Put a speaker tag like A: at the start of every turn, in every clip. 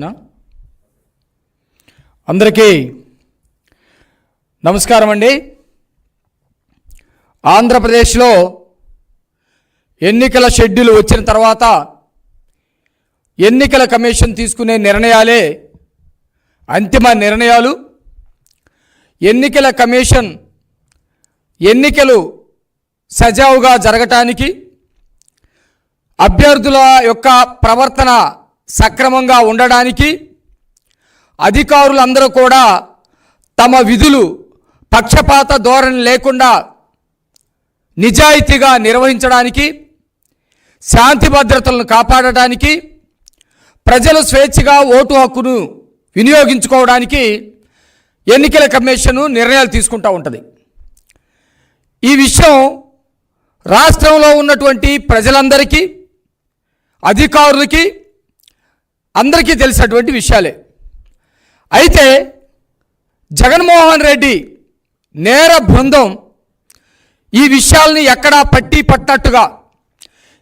A: నా? అందరికీ నమస్కారం అండి ఆంధ్రప్రదేశ్లో ఎన్నికల షెడ్యూల్ వచ్చిన తర్వాత ఎన్నికల కమిషన్ తీసుకునే నిర్ణయాలే అంతిమ నిర్ణయాలు ఎన్నికల కమిషన్ ఎన్నికలు సజావుగా జరగటానికి అభ్యర్థుల యొక్క ప్రవర్తన సక్రమంగా ఉండడానికి అధికారులందరూ కూడా తమ విధులు పక్షపాత ధోరణి లేకుండా నిజాయితీగా నిర్వహించడానికి శాంతి భద్రతలను కాపాడటానికి ప్రజలు స్వేచ్ఛగా ఓటు హక్కును వినియోగించుకోవడానికి ఎన్నికల కమిషను నిర్ణయాలు తీసుకుంటూ ఉంటుంది. ఈ విషయం రాష్ట్రంలో ఉన్నటువంటి ప్రజలందరికీ అధికారులకి అందరికీ తెలిసినటువంటి విషయాలే. అయితే జగన్మోహన్ రెడ్డి నేర బృందం ఈ విషయాల్ని ఎక్కడా పట్టి పట్టినట్టుగా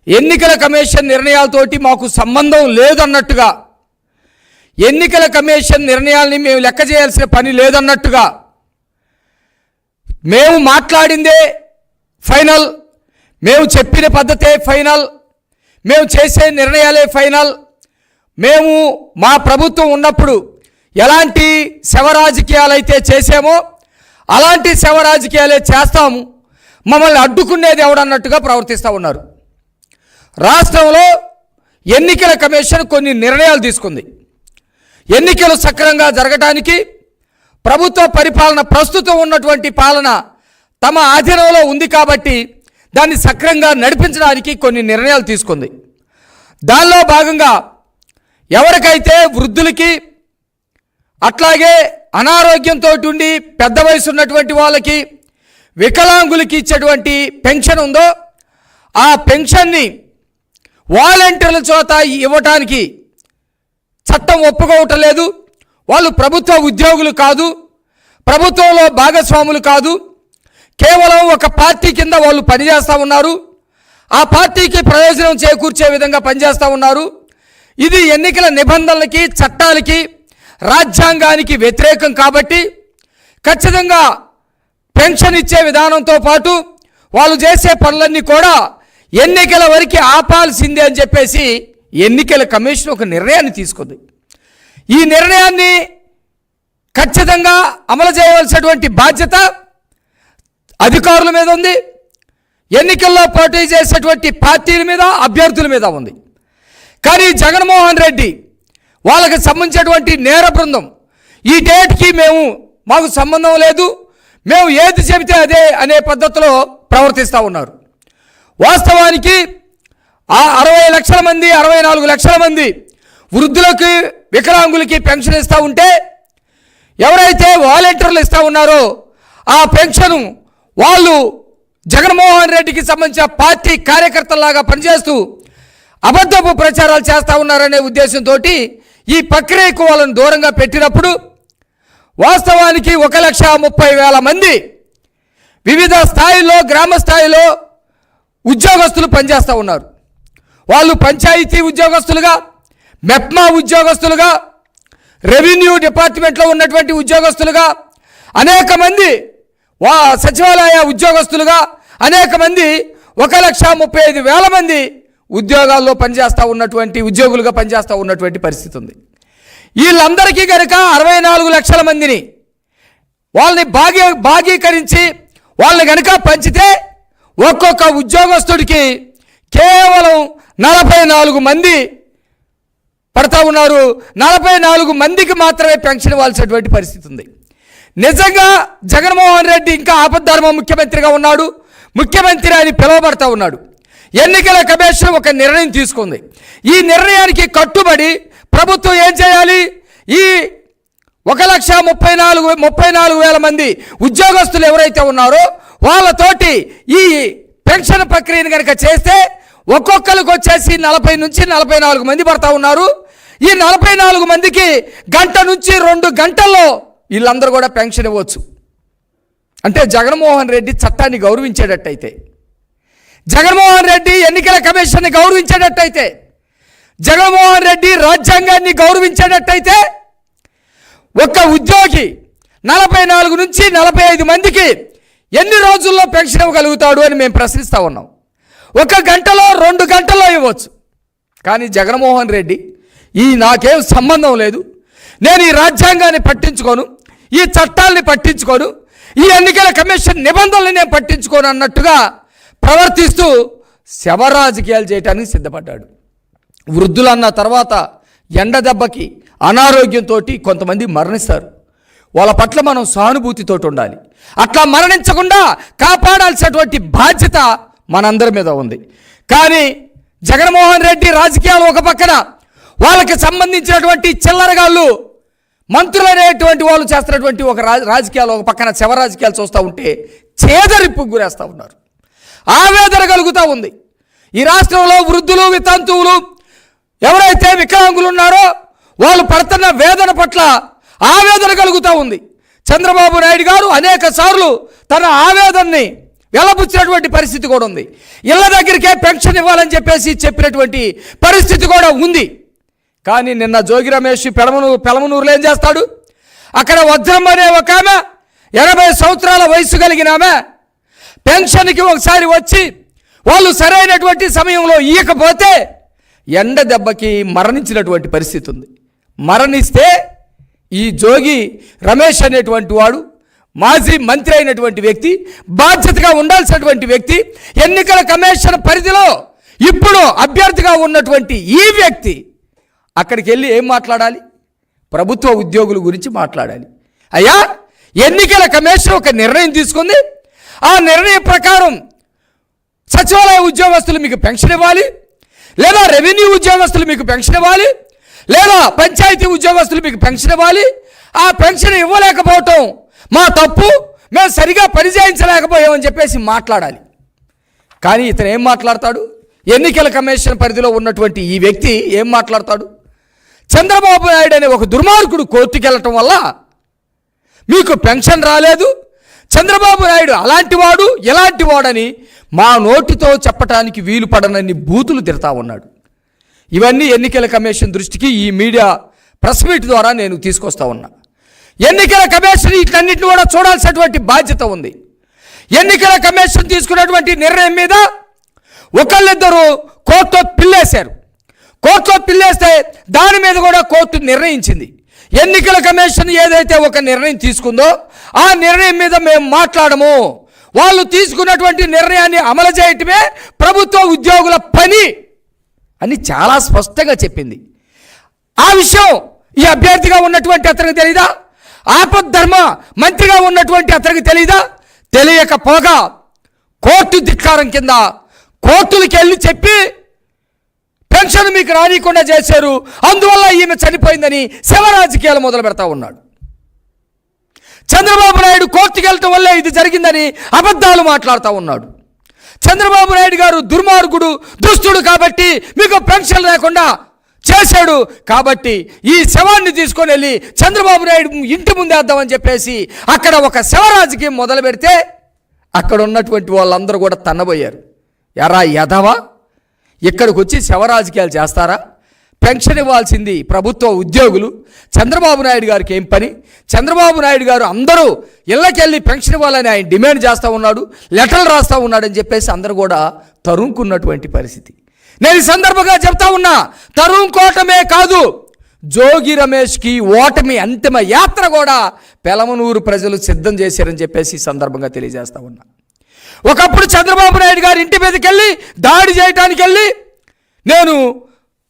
A: ఎన్నికల కమిషన్ నిర్ణయాలతోటి మాకు సంబంధం లేదన్నట్టుగా ఎన్నికల కమిషన్ నిర్ణయాల్ని మేము లెక్క చేయాల్సిన పని లేదన్నట్టుగా మేము మాట్లాడిందే ఫైనల్ మేము చెప్పిన పద్ధతే ఫైనల్ మేము చేసే నిర్ణయాలే ఫైనల్ మేము మా ప్రభుత్వం ఉన్నప్పుడు ఎలాంటి శవ రాజకీయాలు అయితే చేసామో అలాంటి శవ రాజకీయాలే చేస్తాము. మమ్మల్ని అడ్డుకునేది ఎవడన్నట్టుగా ప్రవర్తిస్తూ ఉన్నారు. రాష్ట్రంలో ఎన్నికల కమిషన్ కొన్ని నిర్ణయాలు తీసుకుంది. ఎన్నికలు సక్రమంగా జరగటానికి ప్రభుత్వ పరిపాలన ప్రస్తుతం ఉన్నటువంటి పాలన తమ ఆధీనంలో ఉంది కాబట్టి దాన్ని సక్రంగా నడిపించడానికి కొన్ని నిర్ణయాలు తీసుకుంది. దానిలో భాగంగా ఎవరికైతే వృద్ధులకి అట్లాగే అనారోగ్యంతో ఉండి పెద్ద వయసు ఉన్నటువంటి వాళ్ళకి వికలాంగులకి ఇచ్చేటువంటి పెన్షన్ ఉందో ఆ పెన్షన్ని వాలంటీర్ల చోత ఇవ్వటానికి చట్టం ఒప్పుకోవటం లేదు. వాళ్ళు ప్రభుత్వ ఉద్యోగులు కాదు ప్రభుత్వంలో భాగస్వాములు కాదు. కేవలం ఒక పార్టీ కింద వాళ్ళు పనిచేస్తూ ఉన్నారు. ఆ పార్టీకి ప్రయోజనం చేకూర్చే విధంగా పనిచేస్తూ ఉన్నారు. ఇది ఎన్నికల నిబంధనలకి చట్టాలకి రాజ్యాంగానికి వ్యతిరేకం కాబట్టి ఖచ్చితంగా పెన్షన్ ఇచ్చే విధానంతో పాటు వాళ్ళు చేసే పనులన్నీ కూడా ఎన్నికల వరకు ఆపాల్సిందే అని చెప్పేసి ఎన్నికల కమిషన్ ఒక నిర్ణయాన్ని తీసుకుంది. ఈ నిర్ణయాన్ని ఖచ్చితంగా అమలు చేయవలసినటువంటి బాధ్యత అధికారుల మీద ఉంది. ఎన్నికల్లో పోటీ చేసేటువంటి పార్టీల మీద అభ్యర్థుల మీద ఉంది. కానీ జగన్మోహన్ రెడ్డి వాళ్ళకి సంబంధించినటువంటి నేర బృందం. ఈ డేట్కి మేము మాకు సంబంధం లేదు. మేము ఏది చెబితే అదే అనే పద్ధతిలో ప్రవర్తిస్తూ ఉన్నారు. వాస్తవానికి ఆ అరవై లక్షల మంది అరవై నాలుగు లక్షల మంది వృద్ధులకి వికలాంగులకి పెన్షన్ ఇస్తూ ఉంటే ఎవరైతే వాలంటీర్లు ఇస్తూ ఉన్నారో ఆ పెన్షన్ వాళ్ళు జగన్మోహన్ రెడ్డికి సంబంధించిన పార్టీ కార్యకర్తల్లాగా పనిచేస్తూ అబద్ధపు ప్రచారాలు చేస్తూ ఉన్నారనే ఉద్దేశంతో ఈ ప్రక్రియకు వాళ్ళను దూరంగా పెట్టినప్పుడు వాస్తవానికి ఒక లక్ష ముప్పై వేల మంది వివిధ స్థాయిలో గ్రామ స్థాయిలో ఉద్యోగస్తులు పనిచేస్తూ ఉన్నారు. వాళ్ళు పంచాయతీ ఉద్యోగస్తులుగా మెప్మా ఉద్యోగస్తులుగా రెవెన్యూ డిపార్ట్మెంట్లో ఉన్నటువంటి ఉద్యోగస్తులుగా అనేక మంది వా సచివాలయ ఉద్యోగస్తులుగా అనేక మంది ఒక లక్ష ముప్పై ఐదు వేల మంది ఉద్యోగాల్లో పనిచేస్తూ ఉన్నటువంటి ఉద్యోగులుగా పనిచేస్తూ ఉన్నటువంటి పరిస్థితి ఉంది. వీళ్ళందరికీ కనుక అరవై నాలుగు లక్షల మందిని వాళ్ళని భాగ్య భాగీకరించి వాళ్ళని కనుక పంచితే ఒక్కొక్క ఉద్యోగస్తుడికి కేవలం నలభై నాలుగు మంది పడతా ఉన్నారు. నలభై నాలుగు మందికి మాత్రమే పెన్షన్ ఇవ్వాల్సినటువంటి పరిస్థితి ఉంది. నిజంగా జగన్మోహన్ రెడ్డి ఇంకా ఆపద్ధర్మ ముఖ్యమంత్రిగా ఉన్నాడు. ముఖ్యమంత్రి అని పిలువబడతా ఉన్నాడు. ఎన్నికల కమిషన్ ఒక నిర్ణయం తీసుకుంది. ఈ నిర్ణయానికి కట్టుబడి ప్రభుత్వం ఏం చేయాలి? ఈ ఒక లక్ష ముప్పై నాలుగు ముప్పై నాలుగు వేల మంది ఉద్యోగస్తులు ఎవరైతే ఉన్నారో వాళ్ళతోటి ఈ పెన్షన్ ప్రక్రియను కనుక చేస్తే ఒక్కొక్కరికి వచ్చేసి నలభై నుంచి నలభై నాలుగు మంది పడతా ఉన్నారు. ఈ నలభై నాలుగు మందికి గంట నుంచి రెండు గంటల్లో వీళ్ళందరూ కూడా పెన్షన్ ఇవ్వచ్చు. అంటే జగన్మోహన్ రెడ్డి చట్టాన్ని గౌరవించేటట్టయితే. జగన్మోహన్ రెడ్డి ఎన్నికల కమిషన్ని గౌరవించేటట్టయితే జగన్మోహన్ రెడ్డి రాజ్యాంగాన్ని గౌరవించేటట్టయితే ఒక్క ఉద్యోగి నలభై నాలుగు నుంచి నలభై ఐదు మందికి ఎన్ని రోజుల్లో పెన్షన్ ఇవ్వగలుగుతాడు అని మేము ప్రశ్నిస్తూ ఉన్నాం. ఒక గంటలో రెండు గంటల్లో ఇవ్వచ్చు. కానీ జగన్మోహన్ రెడ్డి ఈ నాకేం సంబంధం లేదు. నేను ఈ రాజ్యాంగాన్ని పట్టించుకోను ఈ చట్టాలని పట్టించుకోను ఈ ఎన్నికల కమిషన్ నిబంధనలు నేను పట్టించుకోను అన్నట్టుగా ప్రవర్తిస్తూ శవ రాజకీయాలు చేయడానికి సిద్ధపడ్డాడు. వృద్ధులన్న తర్వాత ఎండ దెబ్బకి అనారోగ్యంతో కొంతమంది మరణిస్తారు. వాళ్ళ పట్ల మనం సానుభూతితో ఉండాలి. అట్లా మరణించకుండా కాపాడాల్సినటువంటి బాధ్యత మనందరి మీద ఉంది. కానీ జగన్మోహన్ రెడ్డి రాజకీయాలు ఒక పక్కన వాళ్ళకి సంబంధించినటువంటి చిల్లరగాళ్ళు మంత్రులు అనేటువంటి వాళ్ళు చేస్తున్నటువంటి ఒక రా రాజకీయాలు ఒక పక్కన శవ రాజకీయాలు చూస్తూ ఉంటే చేదరిప్పు గురేస్తూ ఉన్నారు. ఆవేదన కలుగుతూ ఉంది. ఈ రాష్ట్రంలో వృద్ధులు వితంతువులు ఎవరైతే వికలాంగులు ఉన్నారో వాళ్ళు పడుతున్న వేదన పట్ల ఆవేదన కలుగుతూ ఉంది. చంద్రబాబు నాయుడు గారు అనేక సార్లు తన ఆవేదనని వెలబుచ్చినటువంటి పరిస్థితి కూడా ఉంది. ఇళ్ళ దగ్గరికే పెన్షన్ ఇవ్వాలని చెప్పేసి చెప్పినటువంటి పరిస్థితి కూడా ఉంది. కానీ నిన్న జోగి రమేష్ పెడమను పెలమనూరులో ఏం చేస్తాడు? అక్కడ వజ్రం అనే ఒక ఆమె ఎనభై సంవత్సరాల వయసు కలిగిన ఆమె పెన్షన్కి ఒకసారి వచ్చి వాళ్ళు సరైనటువంటి సమయంలో ఇయ్యకపోతే ఎండ దెబ్బకి మరణించినటువంటి పరిస్థితి ఉంది. మరణిస్తే ఈ జోగి రమేష్ అనేటువంటి వాడు మాజీ మంత్రి అయినటువంటి వ్యక్తి బాధ్యతగా ఉండాల్సినటువంటి వ్యక్తి ఎన్నికల కమిషన్ పరిధిలో ఇప్పుడు అభ్యర్థిగా ఉన్నటువంటి ఈ వ్యక్తి అక్కడికి వెళ్ళి ఏం మాట్లాడాలి? ప్రభుత్వ ఉద్యోగుల గురించి మాట్లాడాలి. అయ్యా ఎన్నికల కమిషన్ ఒక నిర్ణయం తీసుకుంది. ఆ నిర్ణయం ప్రకారం సచివాలయ ఉద్యోగస్తులు మీకు పెన్షన్ ఇవ్వాలి లేదా రెవెన్యూ ఉద్యోగస్తులు మీకు పెన్షన్ ఇవ్వాలి లేదా పంచాయతీ ఉద్యోగస్తులు మీకు పెన్షన్ ఇవ్వాలి. ఆ పెన్షన్ ఇవ్వలేకపోవటం మా తప్పు మేము సరిగా పనిచేయించలేకపోయామని చెప్పేసి మాట్లాడాలి. కానీ ఇతను ఏం మాట్లాడతాడు? ఎన్నికల కమిషన్ పరిధిలో ఉన్నటువంటి ఈ వ్యక్తి ఏం మాట్లాడతాడు? చంద్రబాబు నాయుడు అనే ఒక దుర్మార్గుడు కోర్టుకెళ్ళటం వల్ల మీకు పెన్షన్ రాలేదు చంద్రబాబు నాయుడు అలాంటి వాడు ఎలాంటి వాడని మా నోటితో చెప్పటానికి వీలు పడనన్ని బూతులు తిడతా ఉన్నాడు. ఇవన్నీ ఎన్నికల కమిషన్ దృష్టికి ఈ మీడియా ప్రెస్ మీట్ ద్వారా నేను తీసుకొస్తా ఉన్నా. ఎన్నికల కమిషన్ వీటన్నిటిని కూడా చూడాల్సినటువంటి బాధ్యత ఉంది. ఎన్నికల కమిషన్ తీసుకున్నటువంటి నిర్ణయం మీద ఒకళ్ళిద్దరు కోర్టులో పిల్లేశారు. కోర్టులో పిల్లేస్తే దాని మీద కూడా కోర్టు నిర్ణయించింది. ఎన్నికల కమిషన్ ఏదైతే ఒక నిర్ణయం తీసుకుందో ఆ నిర్ణయం మీద మేము మాట్లాడము. వాళ్ళు తీసుకున్నటువంటి నిర్ణయాన్ని అమలు చేయటమే ప్రభుత్వ ఉద్యోగుల పని అని చాలా స్పష్టంగా చెప్పింది. ఆ విషయం ఈ అభ్యర్థిగా ఉన్నటువంటి అతనికి తెలీదా? ఆపద్ధర్మ మంత్రిగా ఉన్నటువంటి అతనికి తెలీదా? తెలియకపోగా కోర్టు ధిక్కారం కింద కోర్టులకి వెళ్ళి చెప్పి పెన్షన్ మీకు రానియకుండా చేశారు. అందువల్ల ఈమె చనిపోయిందని శవ రాజకీయాలు మొదలు పెడతా ఉన్నాడు. చంద్రబాబు నాయుడు కోర్టుకెళ్ళటం వల్లే ఇది జరిగిందని అబద్ధాలు మాట్లాడుతూ ఉన్నాడు. చంద్రబాబు నాయుడు గారు దుర్మార్గుడు దుస్తుడు కాబట్టి మీకు పెన్షన్ లేకుండా చేశాడు. కాబట్టి ఈ శవాన్ని తీసుకొని వెళ్ళి చంద్రబాబు నాయుడు ఇంటి ముందేద్దామని చెప్పేసి అక్కడ ఒక శవ రాజకీయం మొదలు పెడితే అక్కడ ఉన్నటువంటి వాళ్ళందరూ కూడా తన్నబోయారు. ఎరా యదవా? ఇక్కడికి వచ్చి శవరాజకీయాలు చేస్తారా? పెన్షన్ ఇవ్వాల్సింది ప్రభుత్వ ఉద్యోగులు. చంద్రబాబు నాయుడు గారికి ఏం పని? చంద్రబాబు నాయుడు గారు అందరూ ఇళ్ళకెళ్ళి పెన్షన్ ఇవ్వాలని ఆయన డిమాండ్ చేస్తూ ఉన్నాడు లెటర్లు రాస్తూ ఉన్నాడని చెప్పేసి అందరూ కూడా తరుముకున్నటువంటి పరిస్థితి. నేను సందర్భంగా చెప్తా ఉన్నా తరుముకోవటమే కాదు జోగి రమేష్కి ఓటమి అంతిమ యాత్ర కూడా పెలమనూరు ప్రజలు సిద్ధం చేశారని చెప్పేసి ఈ సందర్భంగా తెలియజేస్తా ఉన్నా. ఒకప్పుడు చంద్రబాబు నాయుడు గారి ఇంటి మీదకి వెళ్ళి దాడి చేయటానికి వెళ్ళి నేను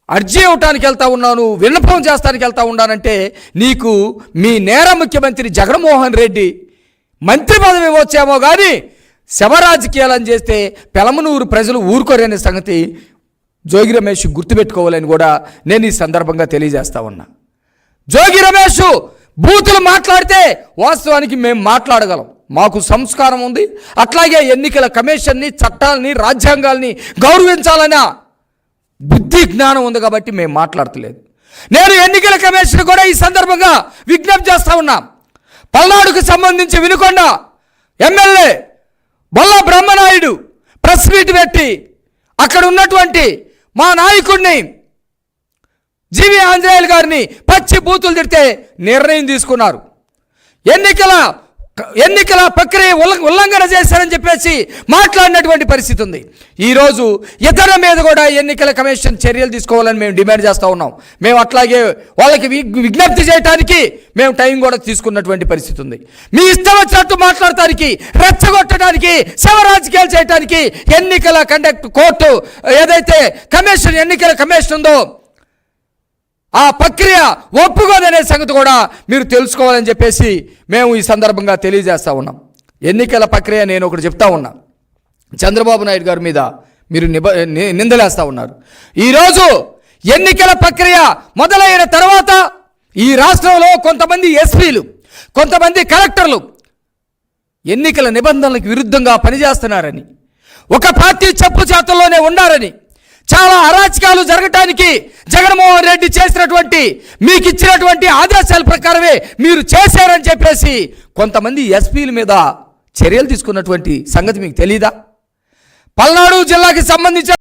A: అర్జీ ఇవ్వటానికి వెళ్తా ఉన్నాను విన్నపం చేస్తానికి వెళ్తా ఉన్నానంటే నీకు మీ నేర ముఖ్యమంత్రి జగన్మోహన్ రెడ్డి మంత్రి పదవి ఇవ్వచ్చేమో కానీ శవరాజకీయాలని చేస్తే పెలమనూరు ప్రజలు ఊరుకోరనే సంగతి జోగి రమేష్ గుర్తుపెట్టుకోవాలని కూడా నేను ఈ సందర్భంగా తెలియజేస్తా ఉన్నా. జోగి రమేష్ బూతులు మాట్లాడితే వాస్తవానికి మేము మాట్లాడగలం. మాకు సంస్కారం ఉంది. అట్లాగే ఎన్నికల కమిషన్ని చట్టాలని రాజ్యాంగాల్ని గౌరవించాలన్న బుద్ధి జ్ఞానం ఉంది కాబట్టి మేము మాట్లాడతలేదు. నేను ఎన్నికల కమిషన్ కూడా ఈ సందర్భంగా విజ్ఞప్తి చేస్తా ఉన్నా. పల్నాడుకు సంబంధించి Vinukonda MLA Bolla Brahmanaidu press meet పెట్టి అక్కడ ఉన్నటువంటి మా నాయకుడిని జీవి ఆంజనేయులు గారిని పచ్చి బూతులు తిడితే నిర్ణయం తీసుకున్నారు. ఎన్నికల ఎన్నికల ప్రక్రియ ఉల్ల- ఉల్లంఘన చేశారని చెప్పేసి మాట్లాడినటువంటి పరిస్థితి ఉంది. ఈరోజు ఇతర మీద కూడా ఎన్నికల కమిషన్ చర్యలు తీసుకోవాలని మేము డిమాండ్ చేస్తూ ఉన్నాం. మేము అట్లాగే వాళ్ళకి విజ్ఞప్తి చేయడానికి మేము టైం కూడా తీసుకున్నటువంటి పరిస్థితి ఉంది. మీ ఇష్టం వచ్చినట్టు మాట్లాడటానికి రెచ్చగొట్టడానికి శవ రాజకీయాలు చేయడానికి ఎన్నికల కండక్ట్ కోర్టు ఏదైతే కమిషన్ ఎన్నికల కమిషన్ ఉందో ఆ ప్రక్రియ ఒప్పుకోదనే సంగతి కూడా మీరు తెలుసుకోవాలని చెప్పేసి మేము ఈ సందర్భంగా తెలియజేస్తా ఉన్నాం. ఎన్నికల ప్రక్రియ నేను ఒకటి చెప్తా ఉన్నా. చంద్రబాబు నాయుడు గారి మీద మీరు నిబ ని- ఉన్నారు. ఈరోజు ఎన్నికల ప్రక్రియ మొదలైన తర్వాత ఈ రాష్ట్రంలో కొంతమంది ఎస్పీలు కొంతమంది కలెక్టర్లు ఎన్నికల నిబంధనలకు విరుద్ధంగా పనిచేస్తున్నారని ఒక పార్టీ చెప్పు చేతల్లోనే ఉన్నారని చాలా అరాచకాలు జరగటానికి జగన్మోహన్ రెడ్డి చేసినటువంటి మీకు ఇచ్చినటువంటి ఆదేశాల ప్రకారమే మీరు చేశారని చెప్పేసి కొంతమంది ఎస్పీల మీద చర్యలు తీసుకున్నటువంటి సంగతి మీకు తెలీదా? పల్నాడు జిల్లాకి సంబంధించిన